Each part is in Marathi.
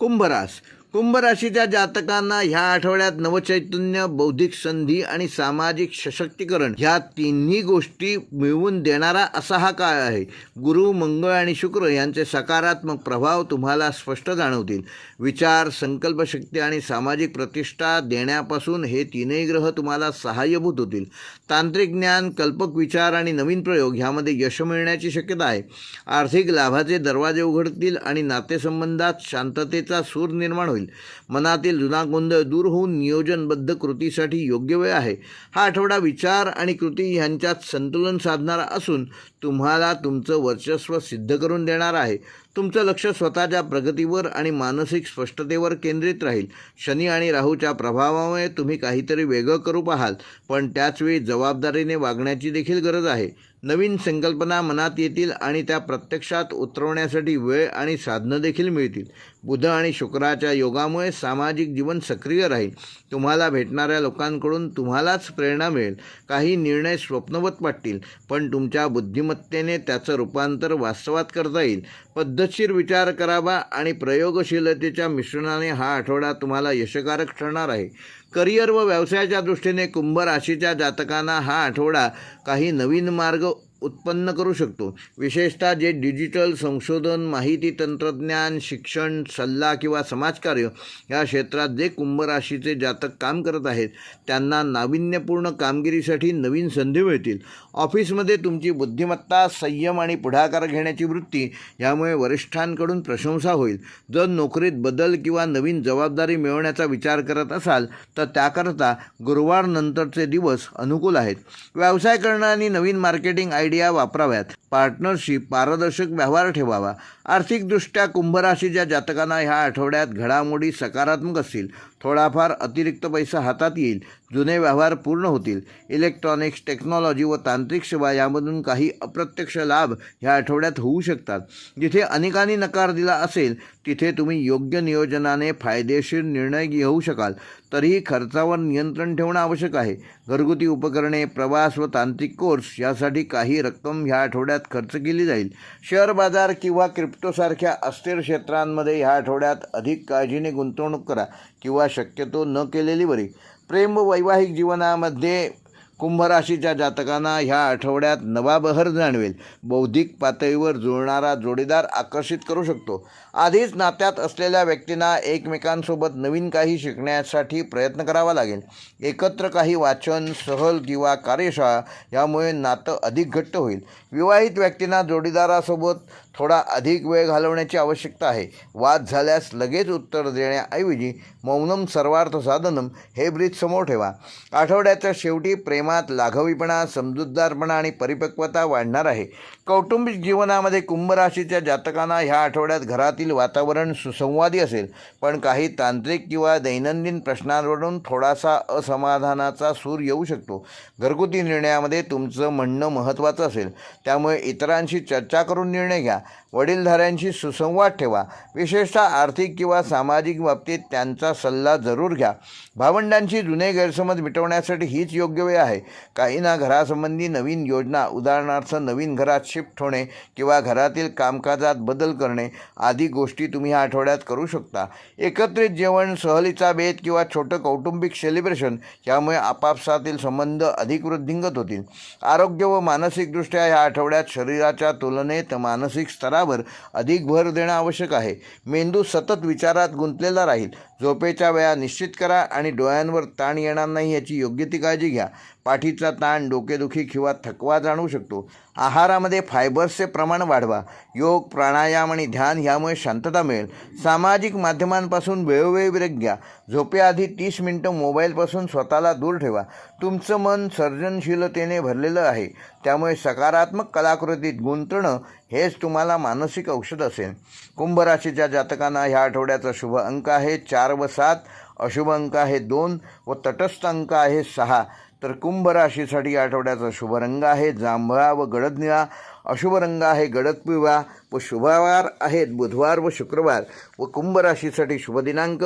कुंभरास. कुंभ राशीच्या जातकांना ह्या आठवड्यात नवचैतन्य बौद्धिक संधी आणि सामाजिक सशक्तीकरण ह्या तिन्ही गोष्टी मिळवून देणारा असा हा काळ आहे. गुरु मंगळ आणि शुक्र यांचे सकारात्मक प्रभाव तुम्हाला स्पष्ट जाणवतील. विचार संकल्पशक्ती आणि सामाजिक प्रतिष्ठा देण्यापासून हे तीनही ग्रह तुम्हाला सहाय्यभूत होतील. तांत्रिक ज्ञान कल्पक विचार आणि नवीन प्रयोग ह्यामध्ये यश मिळण्याची शक्यता आहे. आर्थिक लाभाचे दरवाजे उघडतील आणि नातेसंबंधात शांततेचा सूर निर्माण होईल. मनातील जुना गोंधळ दूर होऊन नियोजनबद्ध कृतीसाठी योग्य वेळ आहे. हा आठवडा विचार आणि कृती ह्यांच्यात संतुलन साधणारा असून तुम्हाला तुमचं वर्चस्व सिद्ध करून देणार आहे. तुमचं लक्ष स्वतःच्या प्रगतीवर आणि मानसिक स्पष्टतेवर केंद्रित राहील. शनी आणि राहूच्या प्रभावामुळे तुम्ही काहीतरी वेगळं करू पाहाल पण त्याचवेळी जबाबदारीने वागण्याची देखील गरज आहे. नवीन संकल्पना मनात येतील आणि त्या प्रत्यक्षात उतरवण्यासाठी वेळ आणि साधनं देखील मिळतील. बुध आणि शुक्राच्या योगामुळे सामाजिक जीवन सक्रिय राहील. तुम्हाला भेटणाऱ्या लोकांकडून तुम्हालाच प्रेरणा मिळेल. काही निर्णय स्वप्नवत वाटतील पण तुमच्या बुद्धिमत्तेने त्याचं रूपांतर वास्तवात करता येईल. पद्धतशीर विचार करावा आणि प्रयोगशीलतेच्या मिश्रणाने हा आठवडा तुम्हाला यशकारक ठरणार आहे. करिअर व व्यवसायाच्या दृष्टीने कुंभ राशीच्या जातकांना हा आठवडा काही नवीन मार्ग उत्पन्न करू शकतो. विशेषतः जे डिजिटल संशोधन माहिती तंत्रज्ञान शिक्षण सल्ला किंवा समाजकार्य या क्षेत्रात जे कुंभराशीचे जातक काम करत आहेत त्यांना नाविन्यपूर्ण कामगिरीसाठी नवीन संधी मिळतील. ऑफिसमध्ये तुमची बुद्धिमत्ता संयम आणि पुढाकार घेण्याची वृत्ती यामुळे वरिष्ठांकडून प्रशंसा होईल. जर नोकरीत बदल किंवा नवीन जबाबदारी मिळवण्याचा विचार करत असाल तर त्याकरता गुरुवारनंतरचे दिवस अनुकूल आहेत. व्यवसाय करणाऱ्यांनी नवीन मार्केटिंग आयडिया वापराव्यात. पार्टनरशिप पारदर्शक व्यवहार ठेवावा. आर्थिकदृष्ट्या कुंभराशीच्या जातकांना ह्या आठवड्यात घडामोडी सकारात्मक असतील. थोडाफार अतिरिक्त पैसा हातात येईल. जुने व्यवहार पूर्ण होतील. इलेक्ट्रॉनिक्स टेक्नॉलॉजी व तांत्रिक सेवा यामधून काही अप्रत्यक्ष लाभ ह्या आठवड्यात होऊ शकतात. जिथे अनेकांनी नकार दिला असेल तिथे तुम्ही योग्य नियोजनाने फायदेशीर निर्णय घेऊ शकाल. तरीही खर्चावर नियंत्रण ठेवणं आवश्यक आहे. घरगुती उपकरणे प्रवास व तांत्रिक कोर्स यासाठी काही रक्कम ह्या आठवड्यात खर्च केली जाईल. शेअर बाजार किंवा क्रिप्टोसारख्या अस्थिर क्षेत्रांमध्ये ह्या आठवड्यात अधिक काळजीने गुंतवणूक करा. किंवा शक्यतो न केलेली बरी. प्रेम व वैवाहिक जीवनामध्ये कुंभ राशीच्या जातकांना ह्या आठवड्यात नवा बहर जाणवेल. बौद्धिक पातळीवर जुळणारा जोडीदार आकर्षित करू शकतो. आधीच नात्यात असलेल्या व्यक्तींना एकमेकांसोबत नवीन काही शिकण्यासाठी प्रयत्न करावा लागेल. एकत्र काही वाचन सहल किंवा कार्यशाळा यामुळे नातं अधिक घट्ट होईल. विवाहित व्यक्तींना जोडीदारासोबत थोडा अधिक वेळ घालवण्याची आवश्यकता आहे. वाद झाल्यास लगेच उत्तर देण्याऐवजी मौनम सर्वार्थ साधनम हे ब्रीज समोर ठेवा. आठवड्याच्या शेवटी प्रेमात लाघवीपणा समजूतदारपणा आणि परिपक्वता वाढणार आहे. कौटुंबिक जीवनामध्ये कुंभ राशीच्या जातकांना ह्या आठवड्यात घरातील वातावरण सुसंवादी असेल पण काही तांत्रिक किंवा दैनंदिन प्रश्नांवरून थोडासा असमाधानाचा सूर येऊ शकतो. घरगुती निर्णयामध्ये तुमचं म्हणणं महत्त्वाचं असेल. त्यामुळे इतरांशी चर्चा करून निर्णय घ्या. वडीलधाऱ्यांशी सुसंवाद ठेवा. विशेषतः आर्थिक किंवा सामाजिक बाबतीत त्यांचा सल्ला जरूर घ्या. भावंडांची जुने गैरसमज मिटवण्यासाठी हीच योग्य वेळ आहे. काहींना घरासंबंधी नवीन योजना उदाहरणार्थ नवीन घरात शिफ्ट होणे किंवा घरातील कामकाजात बदल करणे आदी गोष्टी तुम्ही ह्या आठवड्यात करू शकता. एकत्रित जेवण सहलीचा बेत किंवा छोटं कौटुंबिक सेलिब्रेशन यामुळे आपापसातील संबंध अधिक वृद्धिंगत होतील. आरोग्य व मानसिकदृष्ट्या ह्या आठवड्यात शरीराच्या तुलनेत मानसिक स्तरावर अधिक भर देणं आवश्यक आहे. मेंदू सतत विचारात गुंतलेला राहील. झोपेच्या वेळा निश्चित करा आणि डोळ्यांवर ताण येणार नाही याची योग्य ती काळजी घ्या. पाठीचा ताण डोकेदुखी किंवा थकवा जाणवू शकतो. आहारामध्ये फायबर्सचे प्रमाण वाढवा. योग प्राणायाम आणि ध्यान ह्यामुळे शांतता मिळेल. सामाजिक माध्यमांपासून वेळोवेळी ब्रेक घ्या. झोपेआधी तीस मिनटं मोबाईलपासून स्वतःला दूर ठेवा. तुमचं मन सर्जनशीलतेने भरलेलं आहे. त्यामुळे सकारात्मक कलाकृतीत गुंतणं हेच तुम्हाला मानसिक औषध असेल. कुंभ राशीच्या जातकांना ह्या आठवड्याचा शुभ अंक आहे चार व सात. अशुभ अंक आहे दोन व तटस्थ अंक आहे सहा. तर कुंभ राशीसाठी या आठवड्याचा शुभ रंग आहे जांभळा व गडद निळा अशुभ रंग आहे गडद पिवळा व शुभवार आहेत बुधवार व शुक्रवार व कुंभ राशीसाठी शुभ दिनांक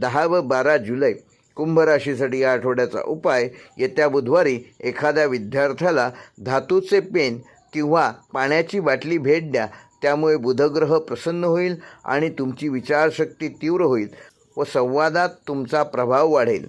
दहा व बारा जुलै. कुंभ राशीसाठी या आठवड्याचा उपाय येत्या बुधवारी एखाद्या विद्यार्थ्याला धातूचे पेन किंवा पाण्याची बाटली भेट द्या त्यामुळे बुधग्रह प्रसन्न होईल आणि तुमची विचारशक्ती तीव्र होईल व संवादात तुमचा प्रभाव वाढेल.